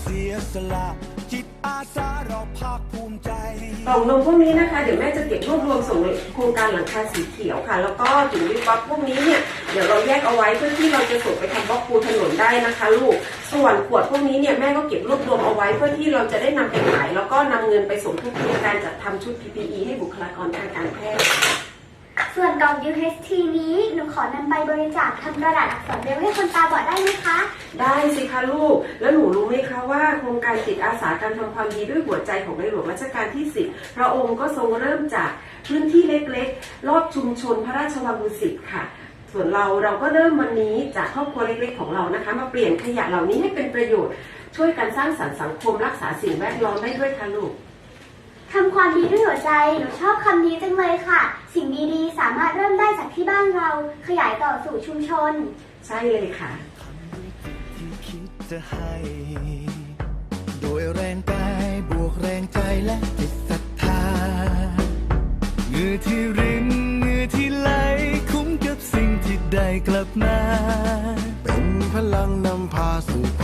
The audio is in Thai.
เสียสละ จิตอาสาเราภาคภูมิใจ กล่องนมพวกนี้นะคะเดี๋ยวแม่จะเก็บรวบรวมส่งโครงการหลังคาสีเขียวค่ะ แล้วก็ถุงวิบวับพวกนี้เนี่ยเดี๋ยวเราแยกเอาไว้เพื่อที่เราจะส่งไปทำบล็อกปูถนนได้นะคะ ลูกส่วนขวดพวกนี้เนี่ยแม่ก็เก็บรวบรวมเอาไว้เพื่อที่เราจะได้นำไปขาย แล้วก็นำเงินไปสมทบทุนการจัดทำชุด PPE ให้บุคลากรทางการแพทย์ ส่วนกล่อง UHT นี้หนูขอนำไปบริจาคทำกระดาษอักษรเบรลให้คนตาบอดได้ไหมคะ ได้สิคะลูก แล้วหนูรู้ไหมคะว่าโครงการจิตอาสาการทำความดีด้วยหัวใจของในหลวงรัชกาลที่10พระองค์ก็ทรงเริ่มจากพื้นที่เล็กๆ รอบชุมชนพระราชวังดุสิตค่ะ ส่วนเราเราก็เริ่มวันนี้จากครอบครัวเล็กๆของเรานะคะ มาเปลี่ยนขยะเหล่านี้ให้เป็นประโยชน์ ช่วยกันสร้างสรรค์สังคมรักษาสิ่งแวดล้อมได้ด้วยค่ะลูก ทำความดีด้วยหัวใจ หนูชอบคำนี้จังเลยค่ะ สิ่งดีๆ สามารถเริ่มได้จากที่บ้านเรา ขยายต่อสู่ชุมชน ใช่เลยค่ะที่คิดจะให้ โดยแรงกายบวกแรงใจและจิตศรัทธาเหงื่อที่รินเหงื่อที่ไหล คุ้มกับสิ่งที่ได้กลับมา เป็นพลังนำพาสู่ความส